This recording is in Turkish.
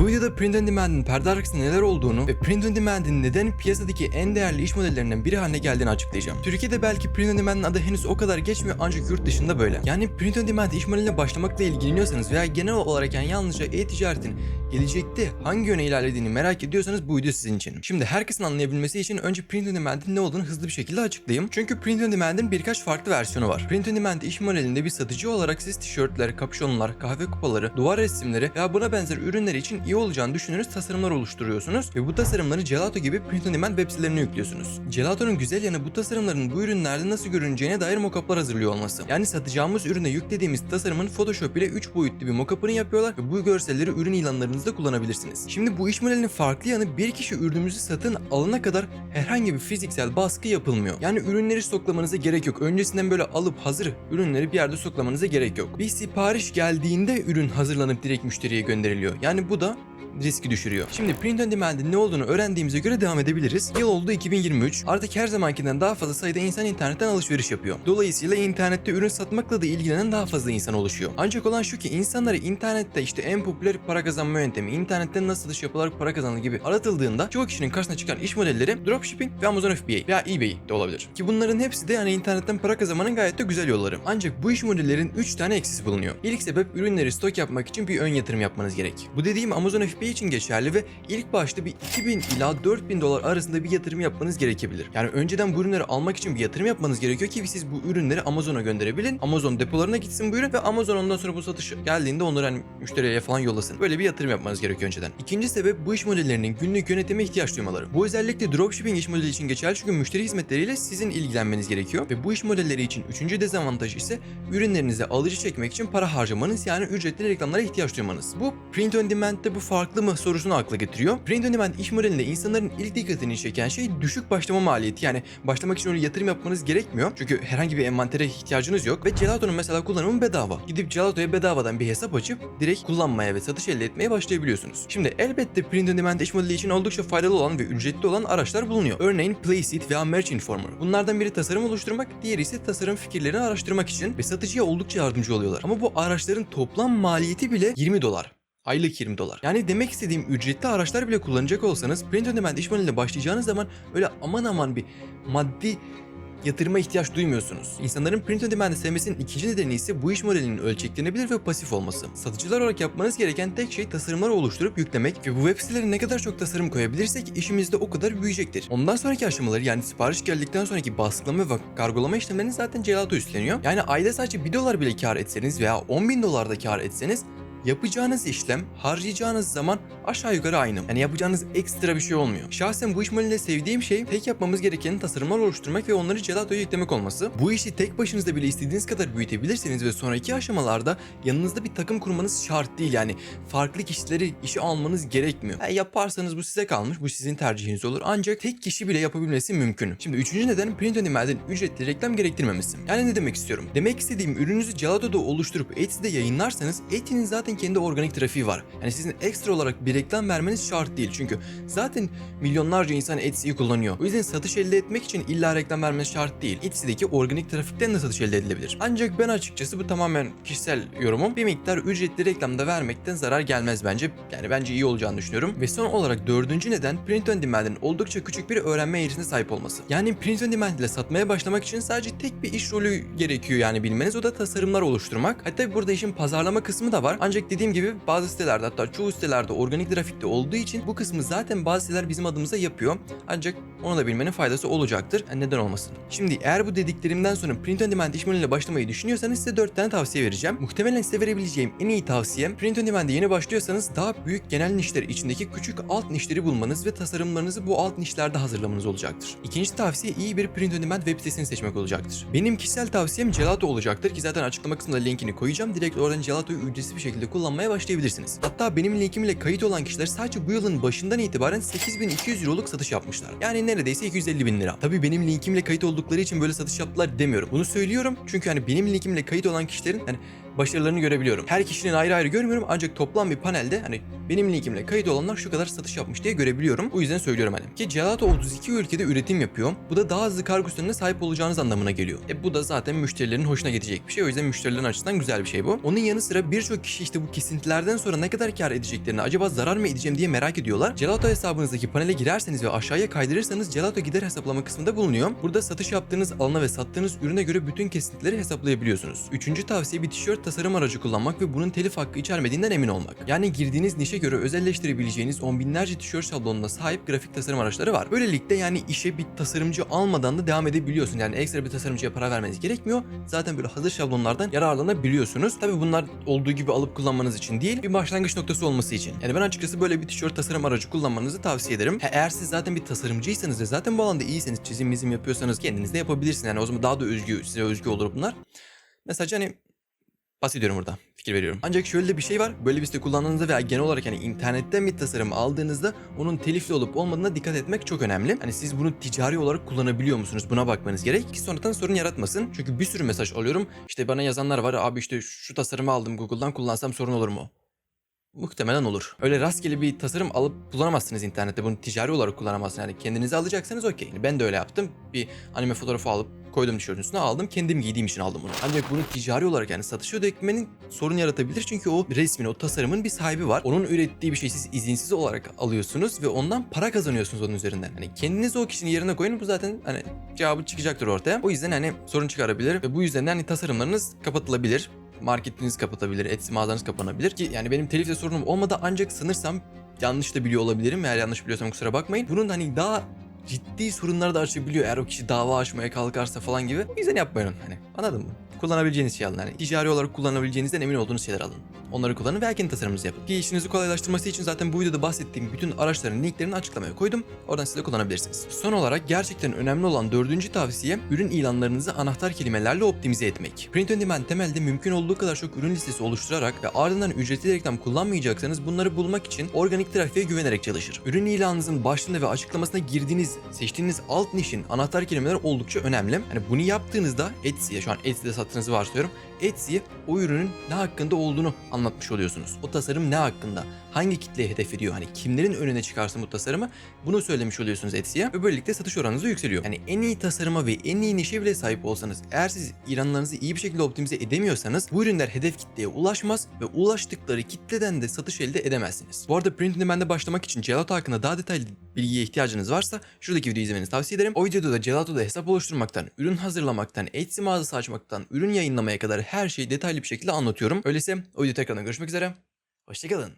Bu videoda Print on Demand'in perde arkasında neler olduğunu ve Print on Demand'in neden piyasadaki en değerli iş modellerinden biri haline geldiğini açıklayacağım. Türkiye'de belki Print on Demand'in adı henüz o kadar geçmiyor ancak yurt dışında böyle. Yani Print on Demand iş modeline başlamakla ilgileniyorsanız veya genel olarak yani yalnızca e-ticaretin gelecekte hangi yöne ilerlediğini merak ediyorsanız bu video sizin için. Şimdi herkesin anlayabilmesi için önce Print on Demand'in ne olduğunu hızlı bir şekilde açıklayayım. Çünkü Print on Demand'in birkaç farklı versiyonu var. Print on Demand iş modelinde bir satıcı olarak siz tişörtler, kapşonlar, kahve kupaları, duvar resimleri veya buna benzer ürünler için iyi olacağını düşündüğünüz tasarımlar oluşturuyorsunuz ve bu tasarımları Gelato gibi Print on Demand web sitelerine yüklüyorsunuz. Gelato'nun güzel yanı bu tasarımların bu ürünlerde nasıl görüneceğine dair mockup'lar hazırlıyor olması. Yani satacağımız ürüne yüklediğimiz tasarımın Photoshop ile 3 boyutlu bir mockup'ını yapıyorlar ve bu görselleri ürün ilanlarınızda kullanabilirsiniz. Şimdi bu iş modelinin farklı yanı bir kişi ürünümüzü satın alana kadar herhangi bir fiziksel baskı yapılmıyor. Yani ürünleri stoklamanıza gerek yok. Öncesinden böyle alıp hazır ürünleri bir yerde stoklamanıza gerek yok. Bir sipariş geldiğinde ürün hazırlanıp direkt müşteriye gönderiliyor. Yani bu da riski düşürüyor. Şimdi print on demand'in ne olduğunu öğrendiğimize göre devam edebiliriz. Yıl oldu 2023. Artık her zamankinden daha fazla sayıda insan internetten alışveriş yapıyor. Dolayısıyla internette ürün satmakla da ilgilenen daha fazla insan oluşuyor. Ancak olan şu ki insanları internette işte en popüler para kazanma yöntemi, internetten nasıl satış yapılarak para kazanır gibi aratıldığında çoğu kişinin karşısına çıkan iş modelleri dropshipping ve Amazon FBA veya eBay de olabilir. Ki bunların hepsi de yani internetten para kazanmanın gayet de güzel yolları. Ancak bu iş modellerin 3 tane eksisi bulunuyor. İlk sebep ürünleri stok yapmak için bir ön yatırım yapmanız gerek. Bu dediğim Amazon FBA için geçerli ve ilk başta bir 2000 ila 4000 dolar arasında bir yatırım yapmanız gerekebilir. Yani önceden bu ürünleri almak için bir yatırım yapmanız gerekiyor ki siz bu ürünleri Amazon'a gönderebilin. Amazon depolarına gitsin bu ürün ve Amazon ondan sonra bu satış geldiğinde onları hani müşteriye falan yollasın. Böyle bir yatırım yapmanız gerekiyor önceden. İkinci sebep bu iş modellerinin günlük yönetime ihtiyaç duymaları. Bu özellikle dropshipping iş modeli için geçerli çünkü müşteri hizmetleriyle sizin ilgilenmeniz gerekiyor ve bu iş modelleri için üçüncü dezavantaj ise ürünlerinize alıcı çekmek için para harcamanız yani ücretli reklamlara ihtiyaç duymanız. Bu print on demand'de bu farklı mı sorusunu akla getiriyor. Print on demand iş modelinde insanların ilk dikkatini çeken şey düşük başlama maliyeti. Yani başlamak için öyle yatırım yapmanız gerekmiyor. Çünkü herhangi bir envantere ihtiyacınız yok ve Gelato'nun mesela kullanımı bedava. Gidip Gelato'ya bedavadan bir hesap açıp direkt kullanmaya ve satış elde etmeye başlayabiliyorsunuz. Şimdi elbette print on demand iş modeli için oldukça faydalı olan ve ücretli olan araçlar bulunuyor. Örneğin Placeit veya Merch Informer. Bunlardan biri tasarım oluşturmak, diğeri ise tasarım fikirlerini araştırmak için ve satıcıya oldukça yardımcı oluyorlar. Ama bu araçların toplam maliyeti bile 20 dolar. Aylık 20 dolar. Yani demek istediğim ücretli araçlar bile kullanacak olsanız print on demand iş modeline başlayacağınız zaman öyle aman aman bir maddi yatırıma ihtiyaç duymuyorsunuz. İnsanların print on demand'i sevmesinin ikinci nedeni ise bu iş modelinin ölçeklenebilir ve pasif olması. Satıcılar olarak yapmanız gereken tek şey tasarımları oluşturup yüklemek ve bu web sitelerine ne kadar çok tasarım koyabilirsek işimiz de o kadar büyüyecektir. Ondan sonraki aşamaları yani sipariş geldikten sonraki baskılama ve kargolama işlemlerini zaten Gelato üstleniyor. Yani ayda sadece 1 dolar bile kar etseniz veya 10 bin dolar da kar etseniz yapacağınız işlem, harcayacağınız zaman aşağı yukarı aynı. Yani yapacağınız ekstra bir şey olmuyor. Şahsen bu iş modelinde sevdiğim şey tek yapmamız gereken tasarımlar oluşturmak ve onları Gelato'ya yüklemek olması. Bu işi tek başınızda bile istediğiniz kadar büyütebilirsiniz ve sonraki aşamalarda yanınızda bir takım kurmanız şart değil. Yani farklı kişileri işe almanız gerekmiyor. Yani yaparsanız bu size kalmış, bu sizin tercihiniz olur. Ancak tek kişi bile yapabilmesi mümkün. Şimdi üçüncü neden print on demand'in ücretli reklam gerektirmemesi. Yani ne demek istiyorum? Demek istediğim ürününüzü Gelato'da oluşturup Etsy'de yayınlarsanız Etsy'nin zaten kendi organik trafiği var. Yani sizin ekstra olarak bir reklam vermeniz şart değil. Çünkü zaten milyonlarca insan Etsy'yi kullanıyor. O yüzden satış elde etmek için illa reklam vermeniz şart değil. Etsy'deki organik trafikten de satış elde edilebilir. Ancak ben açıkçası bu tamamen kişisel yorumum. Bir miktar ücretli reklamda vermekten zarar gelmez bence. Yani bence iyi olacağını düşünüyorum. Ve son olarak dördüncü neden print on demand'in oldukça küçük bir öğrenme eğrisine sahip olması. Yani print on demand ile satmaya başlamak için sadece tek bir iş rolü gerekiyor yani bilmeniz. O da tasarımlar oluşturmak. Hatta burada işin pazarlama kısmı da var. Ancak dediğim gibi bazı sitelerde hatta çoğu sitelerde organik trafikte olduğu için bu kısmı zaten bazı siteler bizim adımıza yapıyor. Ancak onu da bilmenin faydası olacaktır. Yani neden olmasın? Şimdi eğer bu dediklerimden sonra print on demand iş modeline başlamayı düşünüyorsanız size 4 tane tavsiye vereceğim. Muhtemelen size verebileceğim en iyi tavsiye print on demand'e yeni başlıyorsanız daha büyük genel nişler içindeki küçük alt nişleri bulmanız ve tasarımlarınızı bu alt nişlerde hazırlamanız olacaktır. İkinci tavsiye iyi bir print on demand web sitesini seçmek olacaktır. Benim kişisel tavsiyem Gelato olacaktır ki zaten açıklama kısmında linkini koyacağım. Direkt oradan Gelato'yu ücretsiz bir şekilde kullanmaya başlayabilirsiniz. Hatta benim linkimle kayıt olan kişiler sadece bu yılın başından itibaren 8200 euroluk satış yapmışlar. Yani neredeyse 250 bin lira. Tabii benim linkimle kayıt oldukları için böyle satış yaptılar demiyorum. Bunu söylüyorum çünkü hani benim linkimle kayıt olan kişilerin hani başarılarını görebiliyorum. Her kişinin ayrı ayrı görmüyorum ancak toplam bir panelde hani benim linkimle kayıt olanlar şu kadar satış yapmış diye görebiliyorum. O yüzden söylüyorum hani. Ki Gelato 32 ülkede üretim yapıyor. Bu da daha hızlı kargo sürelerine sahip olacağınız anlamına geliyor. E bu da zaten müşterilerin hoşuna gidecek bir şey. O yüzden müşterilerin açısından güzel bir şey bu. Onun yanı sıra birçok kişi işte bu kesintilerden sonra ne kadar kar edeceklerini acaba zarar mı edeceğim diye merak ediyorlar. Gelato hesabınızdaki panele girerseniz ve aşağıya kaydırırsanız Gelato gider hesaplama kısmında bulunuyor. Burada satış yaptığınız alana ve sattığınız ürüne göre bütün kesintileri hesaplayabiliyorsunuz. Üçüncü tavsiye bir tişört tasarım aracı kullanmak ve bunun telif hakkı içermediğinden emin olmak. Yani girdiğiniz nişe göre özelleştirebileceğiniz on binlerce tişört şablonuna sahip grafik tasarım araçları var. Böylelikle yani işe bir tasarımcı almadan da devam edebiliyorsun. Yani ekstra bir tasarımcıya para vermeniz gerekmiyor. Zaten böyle hazır şablonlardan yararlanabiliyorsunuz. Tabi bunlar olduğu gibi alıp kullanmanız için değil, bir başlangıç noktası olması için. Yani ben açıkçası böyle bir tişört tasarım aracı kullanmanızı tavsiye ederim. Ha, eğer siz zaten bir tasarımcıysanız ve zaten bu alanda iyiyseniz, çizim mizim yapıyorsanız kendiniz de yapabilirsiniz. Yani o zaman daha da özgü, size özgü olur bunlar. Mesela hani bahsediyorum burada. Fikir veriyorum. Ancak şöyle de bir şey var. Böyle bir site kullandığınızda veya genel olarak hani internetten bir tasarım aldığınızda onun telifli olup olmadığına dikkat etmek çok önemli. Hani siz bunu ticari olarak kullanabiliyor musunuz? Buna bakmanız gerek ki sonradan sorun yaratmasın. Çünkü bir sürü mesaj alıyorum. İşte bana yazanlar var. Abi işte şu tasarımı aldım Google'dan kullansam sorun olur mu? Muhtemelen olur. Öyle rastgele bir tasarım alıp kullanamazsınız internette. Bunu ticari olarak kullanamazsınız. Yani kendinize alacaksanız okey. Yani ben de öyle yaptım. Bir anime fotoğrafı alıp koydum tişörtün üstüne aldım. Kendim giydiğim için aldım bunu. Ancak bunu ticari olarak yani satışa dökmenin sorun yaratabilir. Çünkü o resmin, o tasarımın bir sahibi var. Onun ürettiği bir şey siz izinsiz olarak alıyorsunuz ve ondan para kazanıyorsunuz onun üzerinden. Hani kendinizi o kişinin yerine koyun. Bu zaten hani cevabı çıkacaktır ortaya. O yüzden hani sorun çıkarabilir ve bu yüzden de hani tasarımlarınız kapatılabilir marketiniz kapatabilir, Etsy mağazanız kapanabilir ki yani benim telifle sorunum olmadı ancak sanırsam yanlış da biliyor olabilirim. Eğer yanlış biliyorsam kusura bakmayın. Bunun hani daha ciddi sorunlar da açabiliyor eğer o kişi dava açmaya kalkarsa falan gibi. O yüzden yapmayın hani. Anladın mı? Kullanabileceğiniz şey alın. Hani ticari olarak kullanabileceğinizden emin olduğunuz şeyler alın. Onları kullanın veya kendi tasarımınızı yapın. Ki işinizi kolaylaştırması için zaten bu videoda bahsettiğim bütün araçların linklerini açıklamaya koydum. Oradan siz de kullanabilirsiniz. Son olarak gerçekten önemli olan dördüncü tavsiye ürün ilanlarınızı anahtar kelimelerle optimize etmek. Print on demand temelde mümkün olduğu kadar çok ürün listesi oluşturarak ve ardından ücretli reklam kullanmayacaksanız bunları bulmak için organik trafiğe güvenerek çalışır. Ürün ilanınızın başlığında ve açıklamasına girdiğiniz, seçtiğiniz alt nişin anahtar kelimeleri oldukça önemli. Hani bunu yaptığınızda Etsy'ye şu an Etsy'de sattığınızı varsayıyorum. Etsy'ye o ürünün ne hakkında olduğunu anlatmış oluyorsunuz. O tasarım ne hakkında? Hangi kitleye hedef ediyor? Hani kimlerin önüne çıkarsın bu tasarımı? Bunu söylemiş oluyorsunuz Etsy'ye ve böylelikle satış oranınız yükseliyor. Yani en iyi tasarıma ve en iyi nişe bile sahip olsanız eğer siz ilanlarınızı iyi bir şekilde optimize edemiyorsanız bu ürünler hedef kitleye ulaşmaz ve ulaştıkları kitleden de satış elde edemezsiniz. Bu arada Print Demand'e başlamak için Gelato hakkında daha detaylı bilgiye ihtiyacınız varsa şuradaki videoyu izlemenizi tavsiye ederim. O videoda da Gelato'da hesap oluşturmaktan, ürün hazırlamaktan, Etsy mağazası açmaktan, ürün yayınlamaya kadar her şeyi detaylı bir şekilde anlatıyorum. Öyleyse o videoda tekrardan görüşmek üzere. Hoşçakalın.